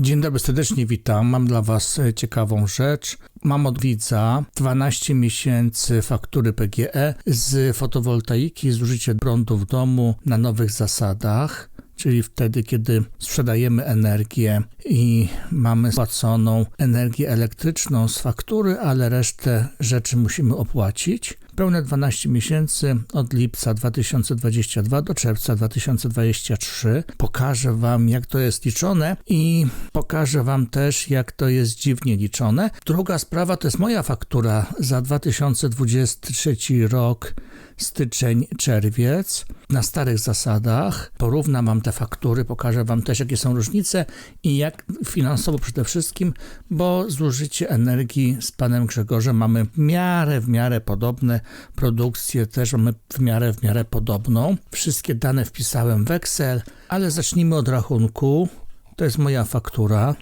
Dzień dobry, serdecznie witam. Mam dla Was e, ciekawą rzecz. Mam od widza 12 miesięcy faktury PGE z fotowoltaiki, zużycie prądu w domu na nowych zasadach. Czyli wtedy, kiedy sprzedajemy energię i mamy płaconą energię elektryczną z faktury, ale resztę rzeczy musimy opłacić. Pełne 12 miesięcy od lipca 2022 do czerwca 2023. Pokażę Wam, jak to jest liczone i pokażę Wam też, jak to jest dziwnie liczone. Druga sprawa to jest moja faktura za 2023 rok styczeń, czerwiec na starych zasadach. Porównam Wam te faktury, pokażę Wam też, jakie są różnice i jak finansowo przede wszystkim, bo zużycie energii z Panem Grzegorzem mamy w miarę, w miarę podobne, produkcję też mamy w miarę, w miarę podobną. Wszystkie dane wpisałem w Excel, ale zacznijmy od rachunku. To jest moja faktura.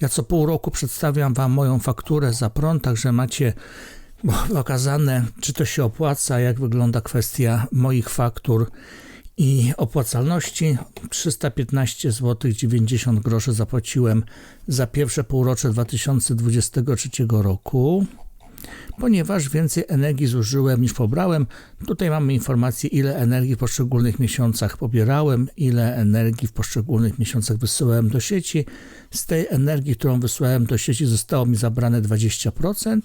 Ja co pół roku przedstawiam Wam moją fakturę za prąd, także macie okazane, czy to się opłaca, jak wygląda kwestia moich faktur i opłacalności. 315 zł 90 groszy zapłaciłem za pierwsze półrocze 2023 roku. Ponieważ więcej energii zużyłem niż pobrałem, tutaj mamy informację, ile energii w poszczególnych miesiącach pobierałem, ile energii w poszczególnych miesiącach wysyłałem do sieci. Z tej energii, którą wysyłałem do sieci, zostało mi zabrane 20%.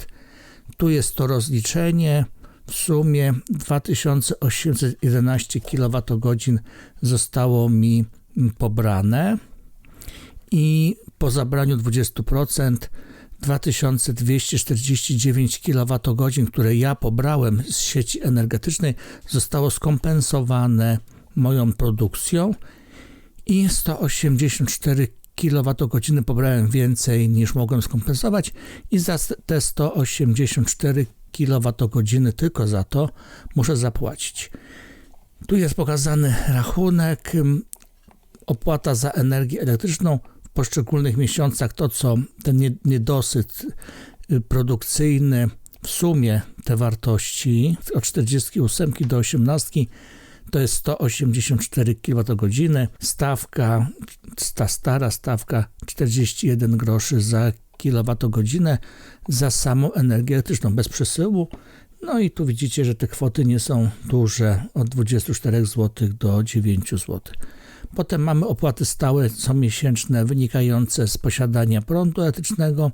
Tu jest to rozliczenie. W sumie 2811 kWh zostało mi pobrane i po zabraniu 20% 2249 kWh, które ja pobrałem z sieci energetycznej, zostało skompensowane moją produkcją i 184 kWh pobrałem więcej niż mogłem skompensować i za te 184 kWh tylko za to muszę zapłacić. Tu jest pokazany rachunek, opłata za energię elektryczną poszczególnych miesiącach, to co ten niedosyt y, produkcyjny, w sumie te wartości od 48 do 18 to jest 184 kWh. Stawka, ta stara stawka 41 groszy za kilowatogodzinę za samą energię elektryczną bez przesyłu. No i tu widzicie, że te kwoty nie są duże, od 24 zł do 9 zł. Potem mamy opłaty stałe comiesięczne wynikające z posiadania prądu elektrycznego,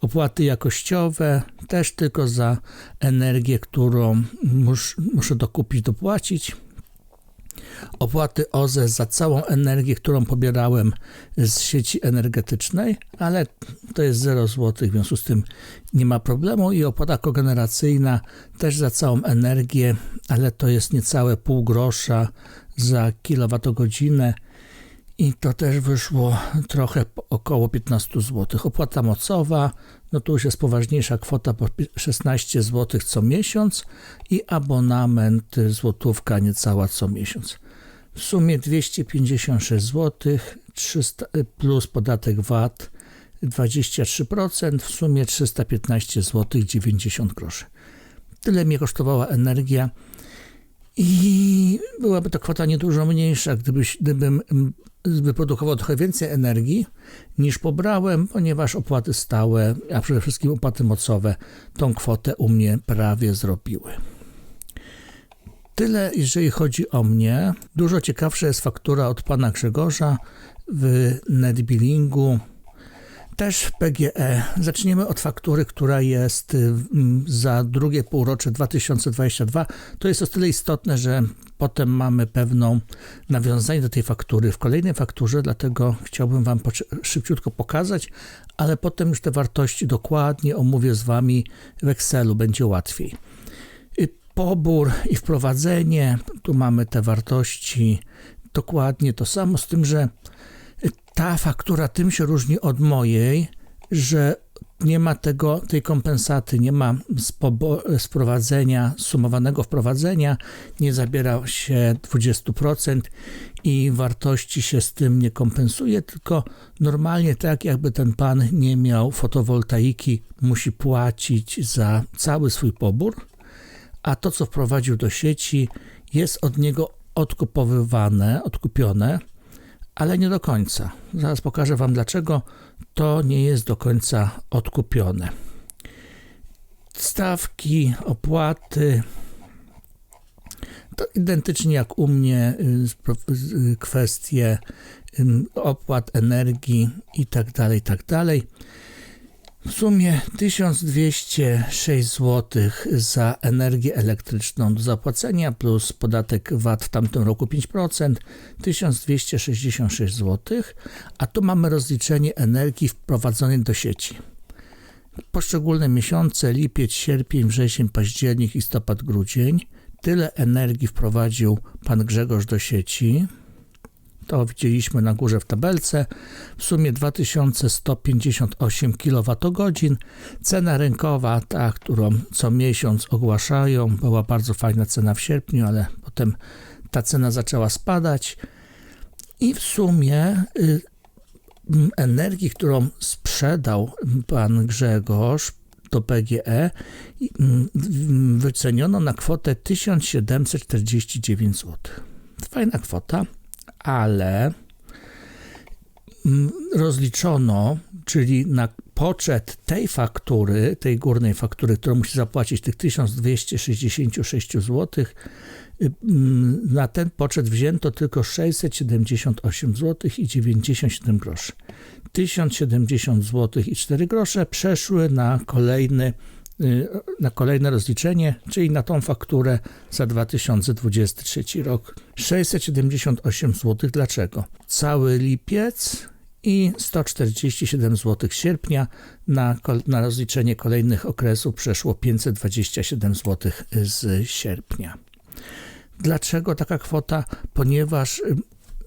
opłaty jakościowe też tylko za energię, którą mus, muszę dokupić, dopłacić. Opłaty OZE za całą energię, którą pobierałem z sieci energetycznej, ale to jest 0 zł, w związku z tym nie ma problemu. I opłata kogeneracyjna też za całą energię, ale to jest niecałe pół grosza za kilowatogodzinę i to też wyszło trochę około 15 zł. Opłata mocowa, no to już jest poważniejsza kwota, po 16 zł co miesiąc i abonament złotówka niecała co miesiąc. W sumie 256 zł 300, plus podatek VAT 23%, w sumie 315 zł 90 groszy. Tyle mnie kosztowała energia i byłaby to kwota niedużo mniejsza, gdybyś, gdybym wyprodukował trochę więcej energii niż pobrałem, ponieważ opłaty stałe, a przede wszystkim opłaty mocowe tą kwotę u mnie prawie zrobiły. Tyle, jeżeli chodzi o mnie. Dużo ciekawsza jest faktura od pana Grzegorza w netbillingu. Też PGE. Zaczniemy od faktury, która jest mm, za drugie półrocze 2022. To jest o tyle istotne, że potem mamy pewną nawiązanie do tej faktury w kolejnej fakturze, dlatego chciałbym Wam szybciutko pokazać, ale potem już te wartości dokładnie omówię z Wami w Excelu, będzie łatwiej pobór i wprowadzenie. Tu mamy te wartości dokładnie to samo, z tym, że ta faktura tym się różni od mojej, że nie ma tego, tej kompensaty, nie ma wprowadzenia, sumowanego wprowadzenia, nie zabiera się 20% i wartości się z tym nie kompensuje, tylko normalnie tak jakby ten pan nie miał fotowoltaiki, musi płacić za cały swój pobór, a to, co wprowadził do sieci, jest od niego odkupowywane, odkupione, ale nie do końca. Zaraz pokażę Wam dlaczego to nie jest do końca odkupione. Stawki, opłaty, to identycznie jak u mnie y, kwestie opłat energii i tak dalej, tak dalej. W sumie 1206 zł za energię elektryczną do zapłacenia plus podatek VAT w tamtym roku 5%, 1266 zł, a tu mamy rozliczenie energii wprowadzonej do sieci. Poszczególne miesiące, lipiec, sierpień, wrzesień, październik, listopad, grudzień. Tyle energii wprowadził pan Grzegorz do sieci. To widzieliśmy na górze w tabelce. W sumie 2158 kWh. Cena rynkowa, ta, którą co miesiąc ogłaszają, była bardzo fajna cena w sierpniu, ale potem ta cena zaczęła spadać. I w sumie y, energii, którą sprzedał pan Grzegorz do PGE, wyceniono na kwotę 1749 zł. Fajna kwota ale mm, rozliczono, czyli na poczet tej faktury, tej górnej faktury, którą musi zapłacić tych 1266 zł, mm, na ten poczet wzięto tylko 678 zł i 97 groszy. 1070 zł i 4 grosze przeszły na kolejny na kolejne rozliczenie, czyli na tą fakturę za 2023 rok. 678 zł. Dlaczego? Cały lipiec i 147 zł sierpnia. Na, na rozliczenie kolejnych okresów przeszło 527 zł z sierpnia. Dlaczego taka kwota? Ponieważ y,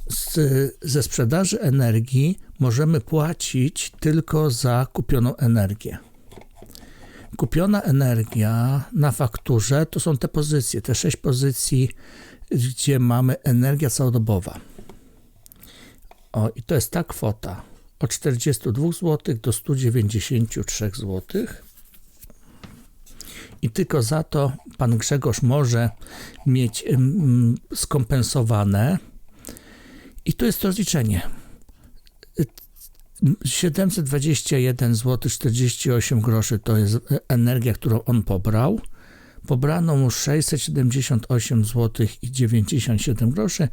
z, ze sprzedaży energii możemy płacić tylko za kupioną energię. Kupiona energia na fakturze to są te pozycje, te sześć pozycji, gdzie mamy energia całodobowa. O, i to jest ta kwota od 42 zł do 193 zł. I tylko za to pan Grzegorz może mieć skompensowane. I tu jest rozliczenie. 721 zł 48 groszy to jest energia, którą on pobrał. Pobrano mu 678 zł i 97 groszy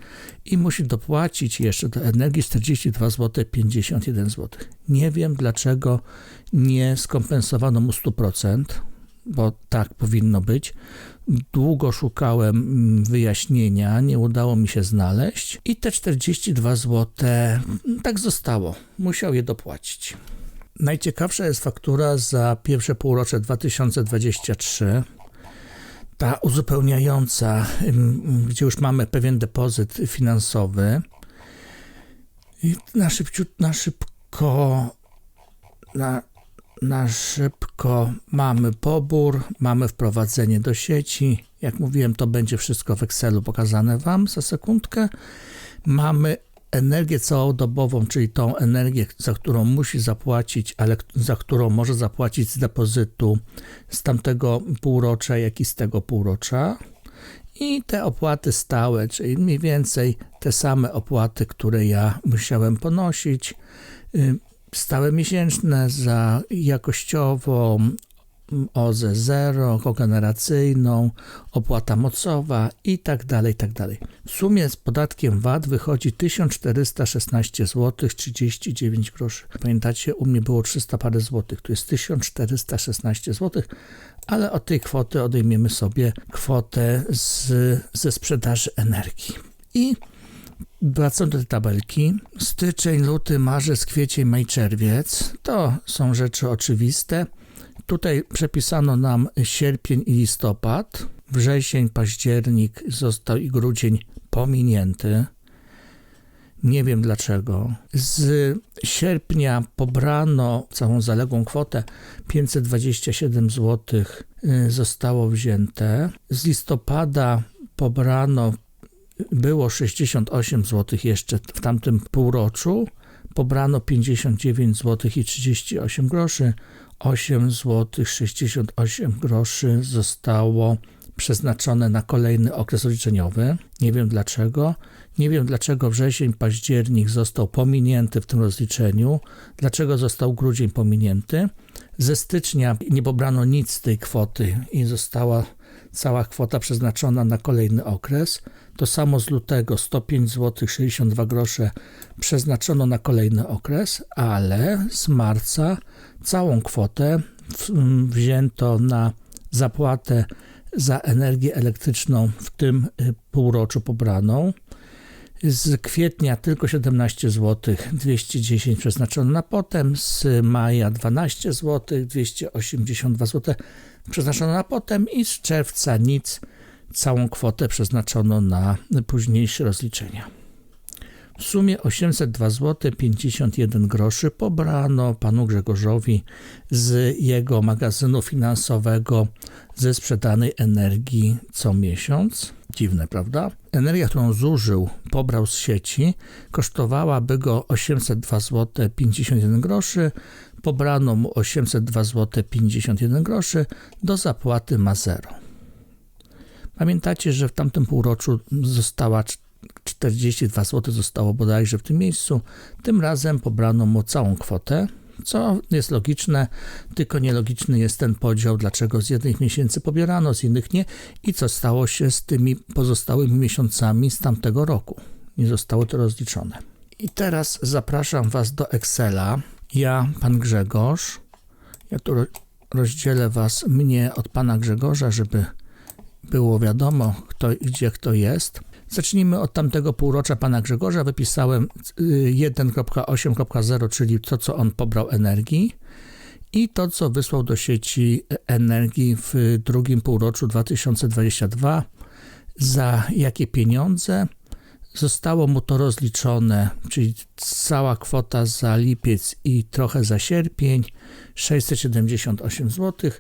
i musi dopłacić jeszcze do energii 42 zł 51 zł. Nie wiem dlaczego nie skompensowano mu 100%, bo tak powinno być. Długo szukałem mm, wyjaśnienia, nie udało mi się znaleźć i te 42 zł tak zostało. Musiał je dopłacić. Najciekawsza jest faktura za pierwsze półrocze 2023. Ta uzupełniająca, mm, gdzie już mamy pewien depozyt finansowy. I na, szybciut, na szybko, na na szybko mamy pobór, mamy wprowadzenie do sieci. Jak mówiłem, to będzie wszystko w Excelu pokazane Wam za sekundkę. Mamy energię całodobową, czyli tą energię, za którą musi zapłacić, ale za którą może zapłacić z depozytu z tamtego półrocza, jak i z tego półrocza. I te opłaty stałe, czyli mniej więcej te same opłaty, które ja musiałem ponosić stałe miesięczne za jakościową OZE 0, kogeneracyjną, opłata mocowa i tak dalej, tak dalej. W sumie z podatkiem VAT wychodzi 1416 zł 39 groszy. Pamiętacie, u mnie było 300 parę złotych, tu jest 1416 zł, ale od tej kwoty odejmiemy sobie kwotę z, ze sprzedaży energii. I Wracam do tabelki. Styczeń, luty, marzec, kwiecień, maj, czerwiec. To są rzeczy oczywiste. Tutaj przepisano nam sierpień i listopad. Wrzesień, październik został i grudzień pominięty. Nie wiem dlaczego. Z sierpnia pobrano całą zaległą kwotę 527 zł y, zostało wzięte. Z listopada pobrano było 68 zł jeszcze w tamtym półroczu, pobrano 59 zł i 38 groszy, 8 zł 68 groszy zostało przeznaczone na kolejny okres rozliczeniowy. Nie wiem dlaczego. Nie wiem dlaczego wrzesień, październik został pominięty w tym rozliczeniu. Dlaczego został grudzień pominięty. Ze stycznia nie pobrano nic z tej kwoty i została cała kwota przeznaczona na kolejny okres. To samo z lutego 105 zł 62 grosze przeznaczono na kolejny okres, ale z marca całą kwotę wzięto na zapłatę za energię elektryczną w tym y, półroczu pobraną. Z kwietnia tylko 17 zł 210 przeznaczono na potem, z maja 12 zł 282 zł przeznaczono na potem. I z czerwca nic, całą kwotę przeznaczono na późniejsze rozliczenia. W sumie 802 zł 51 groszy pobrano panu Grzegorzowi z jego magazynu finansowego ze sprzedanej energii co miesiąc. Dziwne, prawda? Energia, którą zużył, pobrał z sieci, kosztowałaby go 802 zł 51 groszy. Pobrano mu 802 zł 51 groszy, do zapłaty ma zero. Pamiętacie, że w tamtym półroczu została 42 zł zostało bodajże w tym miejscu. Tym razem pobrano mu całą kwotę, co jest logiczne, tylko nielogiczny jest ten podział, dlaczego z jednych miesięcy pobierano, z innych nie i co stało się z tymi pozostałymi miesiącami z tamtego roku. Nie zostało to rozliczone. I teraz zapraszam Was do Excela. Ja, pan Grzegorz, ja tu rozdzielę Was, mnie od pana Grzegorza, żeby było wiadomo, kto, gdzie kto jest. Zacznijmy od tamtego półrocza pana Grzegorza. Wypisałem 1.8.0, y, czyli to, co on pobrał energii i to, co wysłał do sieci energii w drugim półroczu 2022. Za jakie pieniądze zostało mu to rozliczone, czyli cała kwota za lipiec i trochę za sierpień 678 zł,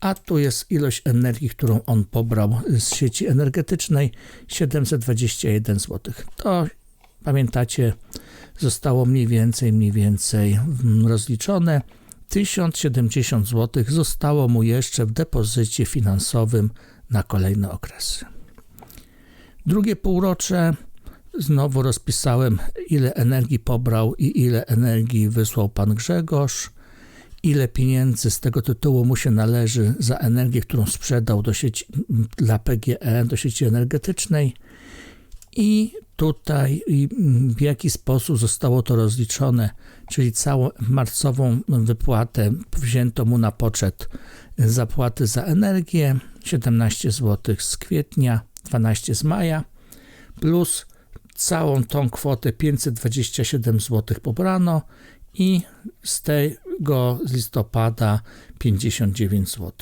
a tu jest ilość energii, którą on pobrał z sieci energetycznej 721 zł. To pamiętacie, zostało mniej więcej, mniej więcej rozliczone. 1070 zł zostało mu jeszcze w depozycie finansowym na kolejne okresy. Drugie półrocze znowu rozpisałem, ile energii pobrał i ile energii wysłał pan Grzegorz. Ile pieniędzy z tego tytułu mu się należy za energię, którą sprzedał do sieci, dla PGE, do sieci energetycznej. I tutaj w jaki sposób zostało to rozliczone, czyli całą marcową wypłatę wzięto mu na poczet zapłaty za energię 17 zł z kwietnia, 12 z maja plus całą tą kwotę 527 zł pobrano i z tego z listopada 59 zł.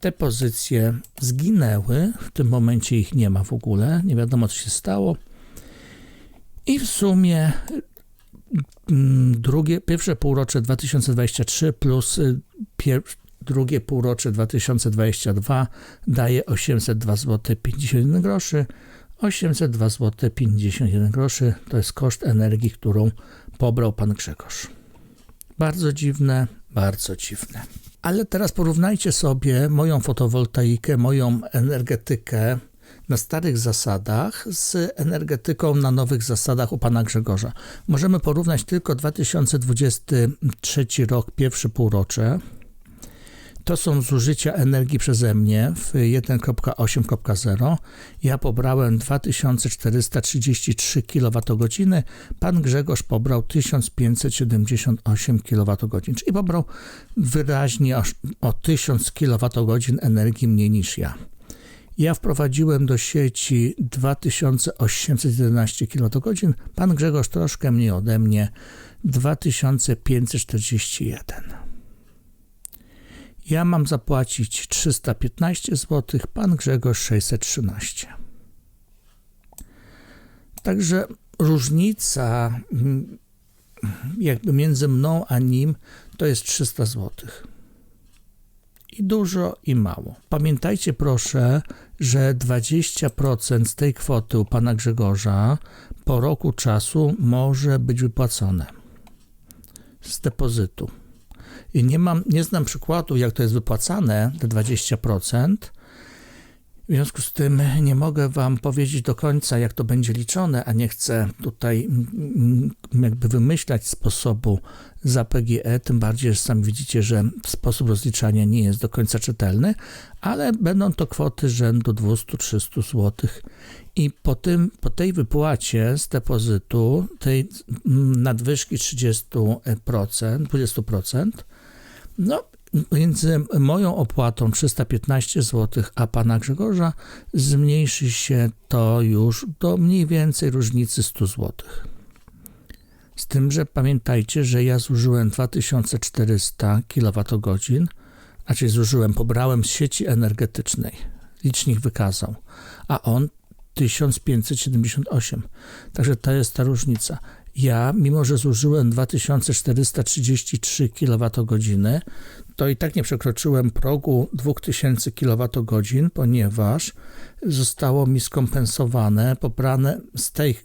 Te pozycje zginęły, w tym momencie ich nie ma w ogóle, nie wiadomo co się stało. I w sumie mm, drugie, pierwsze półrocze 2023 plus y, pier, drugie półrocze 2022 daje 802 zł 51 groszy. 802 zł 51 groszy to jest koszt energii, którą pobrał pan Grzegorz. Bardzo dziwne, bardzo dziwne. Ale teraz porównajcie sobie moją fotowoltaikę, moją energetykę na starych zasadach z energetyką na nowych zasadach u pana Grzegorza. Możemy porównać tylko 2023 rok, pierwsze półrocze to są zużycia energii przeze mnie w 1.8.0. Ja pobrałem 2433 kWh, pan Grzegorz pobrał 1578 kWh, czyli pobrał wyraźnie o, o 1000 kWh energii mniej niż ja. Ja wprowadziłem do sieci 2811 kWh, pan Grzegorz troszkę mniej ode mnie 2541. Ja mam zapłacić 315 zł, pan Grzegorz 613. Także różnica mm, jakby między mną a nim to jest 300 zł. I dużo, i mało. Pamiętajcie proszę, że 20% z tej kwoty u pana Grzegorza po roku czasu może być wypłacone z depozytu. I nie, mam, nie znam przykładu, jak to jest wypłacane, te 20%, W związku z tym nie mogę Wam powiedzieć do końca, jak to będzie liczone, a nie chcę tutaj jakby wymyślać sposobu za PGE, tym bardziej, że sami widzicie, że sposób rozliczania nie jest do końca czytelny, ale będą to kwoty rzędu 200-300 zł. I po, tym, po tej wypłacie z depozytu, tej nadwyżki 30%, 20%, no między moją opłatą 315 zł a pana Grzegorza zmniejszy się to już do mniej więcej różnicy 100 zł. Z tym, że pamiętajcie, że ja zużyłem 2400 kWh, czyli zużyłem, pobrałem z sieci energetycznej. Licznik wykazał, a on 1578. Także to jest ta różnica. Ja, mimo że zużyłem 2433 kWh, to i tak nie przekroczyłem progu 2000 kWh, ponieważ zostało mi skompensowane, pobrane z tej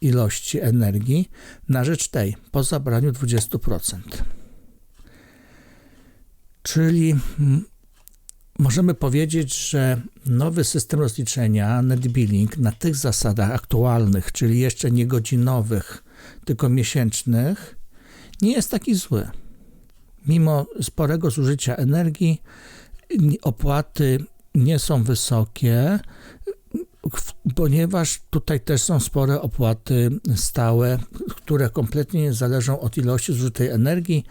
ilości energii na rzecz tej, po zabraniu 20%. Czyli mm, możemy powiedzieć, że nowy system rozliczenia net billing na tych zasadach aktualnych, czyli jeszcze nie godzinowych, tylko miesięcznych, nie jest taki zły. Mimo sporego zużycia energii, opłaty nie są wysokie, ponieważ tutaj też są spore opłaty stałe, które kompletnie nie zależą od ilości zużytej energii,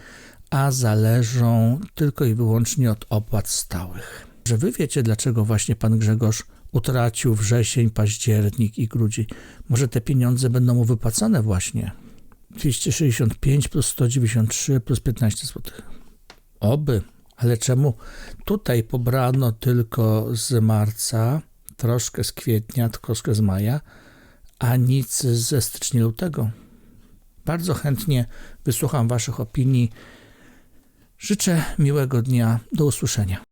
a zależą tylko i wyłącznie od opłat stałych. Że wy wiecie, dlaczego właśnie pan Grzegorz utracił wrzesień, październik i grudzień. Może te pieniądze będą mu wypłacane właśnie 265 plus 193 plus 15 zł. Oby, ale czemu tutaj pobrano tylko z marca, troszkę z kwietnia, troszkę z maja, a nic ze stycznia lutego? Bardzo chętnie wysłucham Waszych opinii. Życzę miłego dnia. Do usłyszenia.